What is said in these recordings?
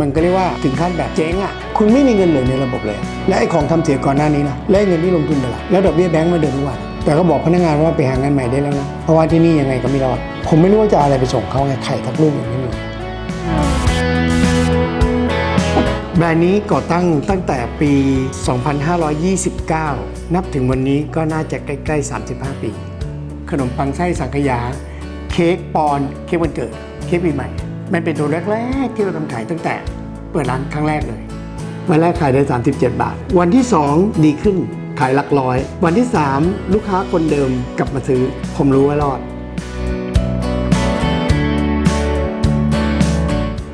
มันก็เรียกว่าถึงขั้นแบบเจ๊งอะคุณไม่มีเงินเหลือในระบบเลย และไอ้ของทำเสียก่อนหน้านี้นะและเงินที่ลงทุนไปละแล้วดอกเบี้ยแบงก์มาเดือนทุกวันแต่ก็บอกพนักงานว่าไปหางานใหม่ได้แล้วนะเพราะว่าที่นี่ยังไงก็ไม่รอดผมไม่รู้ว่าจะอาอะไรไปส่งเขาไงไข่ทักลูกอย่างนี้เลยแบรนด์นี้ก่อตั้งตั้งแต่ปี 2529 นับถึงวันนี้ก็น่าจะใกล้ๆ 35 ปี ขนมปังไส้สังขยา เค้กปอน เค้กวันเกิด เค้กปีใหม่ มันเป็นตัวแรกๆที่เราทำขายตั้งแต่เปิดร้านครั้งแรกเลย วันแรกขายได้ 37 บาท วันที่ 2 ดีขึ้นขายหลักร้อย วันที่ 3 ลูกค้าคนเดิมกลับมาซื้อ ผมรู้ว่ารอด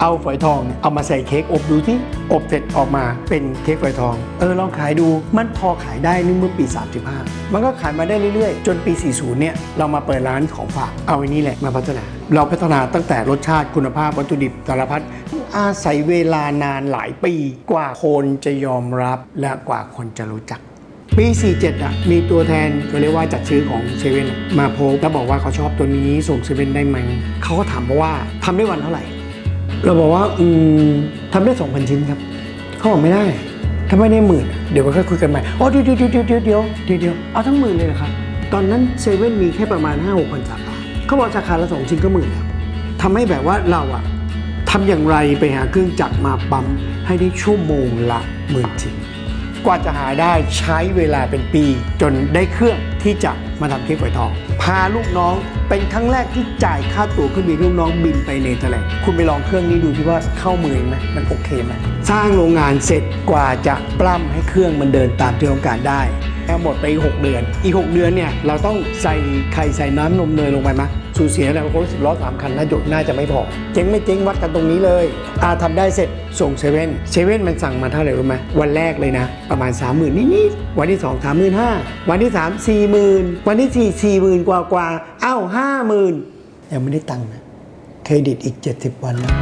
เอาฝอยทองเอามาใส่เค้กอบดูที่อบเสร็จออกมาเป็นเค้กฝอยทอง เออลองขายดูมันพอขายได้นี่เมื่อปี 35 มันก็ขายมาได้เรื่อยๆ จนปี 40 เนี่ยเรามาเปิดร้านของฝากเอาไอ้นี่แหละมาพัฒนา เราพัฒนาตั้งแต่รสชาติคุณภาพวัตถุดิบสารพัดอาศัยเวลานานหลายปีกว่าคนจะยอมรับและกว่าคนจะรู้จักปี 47 อะ มีตัวแทนก็เรียกว่าจัดซื้อของเซเว่นมาโพสแล้วบอกว่าเขาชอบตัวนี้ส่งเซเว่นได้ไหมเขาก็ถามว่าทำได้วันเท่าไหร่ เราบอกว่าอืมทำได้2,000ชิ้นครับเขาบอกไม่ได้ถ้าไม่ได้หมื่นอะเดี๋ยวก็ค่อยคุยกันใหม่อ๋อเดี๋ยวเดี๋ยวเดี๋ยวเดี๋ยวเดี๋ยวเดี๋ยวเดี๋ยวเอาทั้งหมื่นเลยเหรอครับตอนนั้นเซเว่นมีแค่ประมาณ5 6 0 0สาขาเขาบอกสาขาละ2ชิ้นก็หมื่นแล้วทำให้แบบว่าเราอะทำอย่างไรไปหาเครื่องจักรมาปั๊มให้ได้ชั่วโมงละหมื่นชิ้น กว่าจะหาได้ใช้เวลาเป็นปี จนได้เครื่องที่จะมาทำเค้กฝอยทอง พาลูกน้องเป็นครั้งแรกที่จ่ายค่าตั๋วเครื่องบินลูกน้องบินไปเนเธอร์แลนด์คุณไปลองเครื่องนี้ดูที่ว่าเข้ามือไหมมันโอเคไหมสร้างโรงงานเสร็จกว่าจะปล้ำให้เครื่องมันเดินตามที่ต้องการได้ หมดไปอีก6เดือน อีก 6 เดือนเนี่ยเราต้องใส่ไข่ใส่น้ำนมเนยลงไปไหมสูญเสียแล้วคนสิบล้อสามคันน่าจะน่าจะไม่พอ เจ๊งไม่เจ๊งวัดกันตรงนี้เลยอาทำได้เสร็จส่งเซเว่นเซเว่นมันสั่งมาเท่าไหร่รู้ไหมวันแรกเลยนะ ประมาณ 3 0,000นิดๆวันที่ 2 3 5 0 0 0วันที่ 3 4 0,000วันที่ 4 4 0,000กว่ากว่าๆเอ้า50,000ยังไม่ได้ตังค์นะเครดิตอีก 70 วันนะ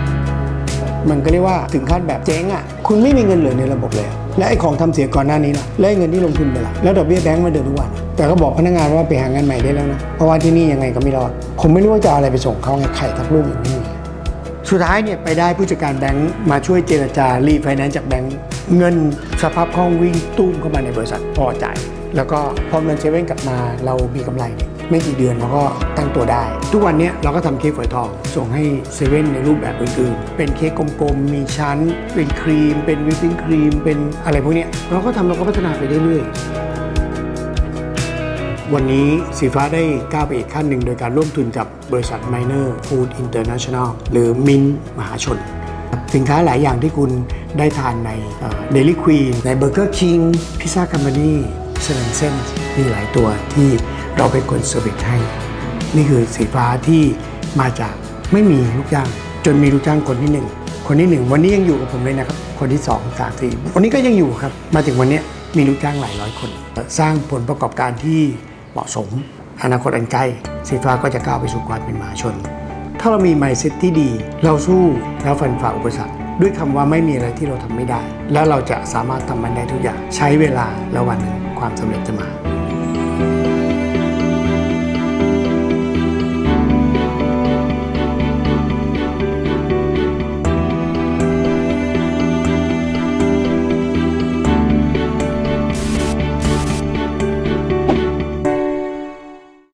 มันก็เรียกว่าถึงขั้นแบบเจ๊งอะคุณไม่มีเงินเหลือในระบบเลย และไอ้ของทำเสียก่อนหน้านี้นะและไอ้เงินที่ลงทุนไปละแล้วดอกเบี้ยแบงก์มาเดือนทุกวัน แต่ก็บอกพนักงานว่าไปหางานใหม่ได้แล้วนะ เพราะว่าที่นี่ยังไงก็ไม่รอด ผมไม่รู้ว่าจะอะไรไปส่งเขาไงไข่ทักลูกอย่างนี้สุดท้ายเนี่ยไปได้ผู้จัดการแบงก์มาช่วยเจรจารีไฟแนนซ์จากแบงก์เงินสภาพคล่องวิ่งตุ้มเข้ามาในบริษัทพอจ่ายแล้วก็พอเงินเซเว่นกลับมาเรามีกำไรเนี่ย ไม่กี่เดือนเราก็ตั้งตัวได้ ทุกวันนี้เราก็ทำเค้กฝอยทอง ส่งให้เซเว่นในรูปแบบอื่นๆ เป็นเค้กกลมๆ มีชั้น เป็นครีม เป็นวิปปิ้งครีม เป็นอะไรพวกนี้เราก็ทำเราก็พัฒนาไปเรื่อยๆ วันนี้สีฟ้าได้ก้าวไปอีกขั้นหนึ่งโดยการร่วมทุนกับบริษัท Miner Food International หรือมินมหาชน สินค้าหลายอย่างที่คุณได้ทานในเดลิควีนในเบอร์เกอร์คิงพิซซ่าคัม p านีเซเว่นเซนมีหลายตัวที่ เราเป็นคนเซอร์วิสให้ นี่คือสีฟ้าที่มาจากไม่มีลูกจ้าง จนมีลูกจ้างคนที่หนึ่งคนที่หนึ่งวันนี้ยังอยู่กับผมเลยนะครับ คนที่สองสามสี่วันนี้ก็ยังอยู่ครับ มาถึงวันนี้มีลูกจ้างหลายร้อยคน สร้างผลประกอบการที่เหมาะสม อนาคตอันใกล้สีฟ้าก็จะก้าวไปสู่ความเป็นมหาชน ถ้าเรามี mindset ที่ดี เราสู้แล้วฟันฝ่าอุปสรรคด้วยคำว่าไม่มีอะไรที่เราทำไม่ได้ แล้วเราจะสามารถทำมันได้ทุกอย่างใช้เวลาแล้ววันหนึ่งความสำเร็จจะมา